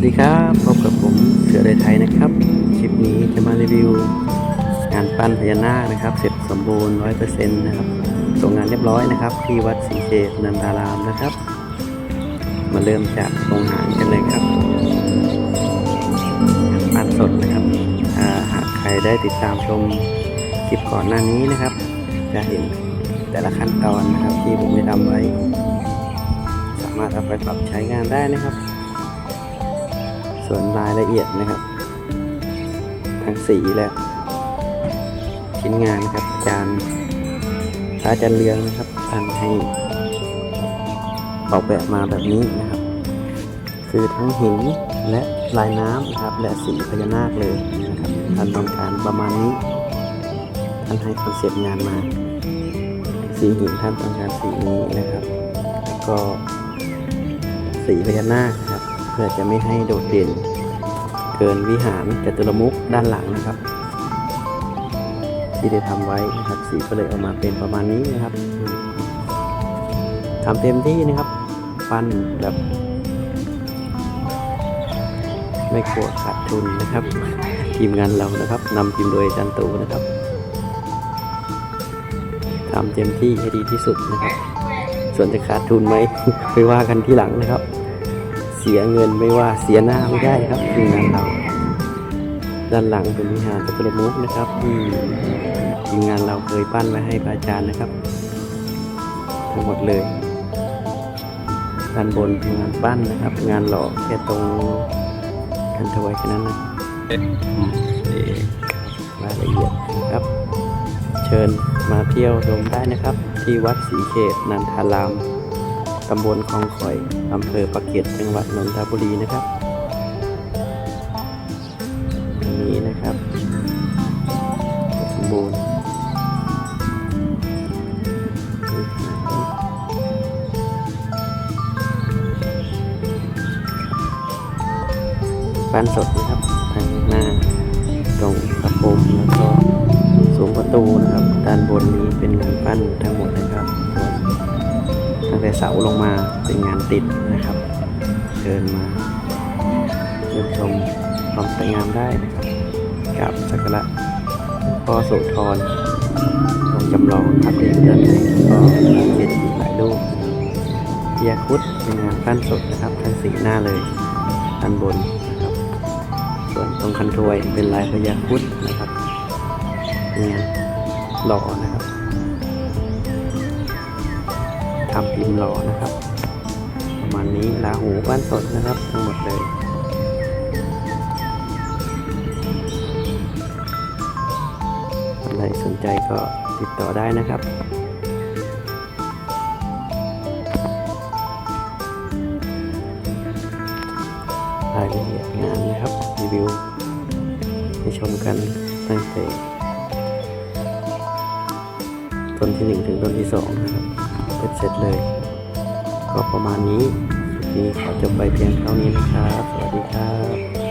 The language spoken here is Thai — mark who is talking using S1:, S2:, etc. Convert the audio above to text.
S1: วัสดีครับพบกับผมเสือเดไทยนะครับคลิปนี้จะมารีวิว งานปั้นพญานาคนะครับ เสร็จสมบูรณ์ร้อยเปอร์เซ็นต์นะครับส่งงานเรียบร้อยนะครับ ที่วัดศรีเกตนันทารามนะครับ มาเริ่มจากโรงหางกันเลยครับงานปั้นสดนะครับหากใครได้ติดตามชมคลิปก่อนหน้านี้นะครับ จะเห็นแต่ละขั้นตอนนะครับที่ผมได้ทำไว้ สามารถเอาไปปรับใช้งานได้นะครับ ส่วนรายละเอียดนะครับ ทั้งสีและชิ้นงานนะครับอาจารย์พระอาจารย์เรืองนะครับท่านให้ออกแบบมาแบบนี้นะครับ คือทั้งหินและลายน้ำนะครับ และสีพญานาคเลยนะครับท่านต้องการประมาณนี้ท่านให้คอนเซปต์งานมา สีหินท่านต้องการสีนี้นะครับ แล้วก็สีพญานาคครับ พื่อจะไม่ให้โดดเด่น เกินวิหารจตุรมุขด้านหลังนะครับ ที่ได้ทำไว้นะครับสีก็เลยออกมาเป็นประมาณนี้นะครับทำเต็มที่นะครับปั้นแบบไม่กลัวขาดทุนนะครับ ทีมงานเรานะครับนำทีมโดยอาจันตูนะครับทำเต็มที่ให้ดีที่สุดนะครับ ส่วนจะขาดทุนไหมไม่ว่ากันที่หลังนะครับ เสียเงินไม่ว่าเสียหน้าไม่ได้ครับทีมงานเรา ด้านหลังเป็นวิหารจตุรมุขนะครับทีมงานเราเคยปั้นไว้ให้พระอาจารย์นะครับทั้งหมดเลยด้านบนเป็นงานปั้นนะครับ งานหล่อแค่ตรงกันถวายแค่นั้นนะรายละเอียดนะครับ เชิญมาเที่ยวชมได้นะครับ ที่วัดศรีเขตนันทาราม ตำบลคลองข่อยอำเภอปากเกร็ดจังหวัดนนทบุรีนะครับอันนี้นะครับสมบูรณ์ปั้นสดนะครับทางหน้าตรงพระพรหมแล้วก็สูงประตูนะครับ ด้านบนนี้เป็นงานปั้นทั้งหมดนะครับ แต่เสาลงมาเป็นงานติดนะครับเชิญมาเชิญชมความสวยงามได้นะครับกับสักการะหลพ่อโสธรองจำลองพักเอกด้านในก็เจดีย์หลายรูปเยาคุดเป็นงานปั้นสดนะครับทั้งสีหน้าเลยด้านบนนะครับ ส่วนตรงคันถวยเป็นลายพญาคุดนะครับเนี่ยหล่อนะครับ ทำพิมพ์หล่อนะครับ ประมาณนี้ลาหูบ้านสดนะครับ ทั้งหมดเลยท่านใดสนใจก็ติดต่อได้นะครับรายละเอียดงานนะครับ รีวิวให้ชมกันตั้งแต่ต้นที่หนึ่งถึงต้นที่สองนะครับ เป็นเสร็จเลย ก็ประมาณนี้คลิปนี้ขอจบไปเพียงเท่านี้นะครับ สวัสดีครับ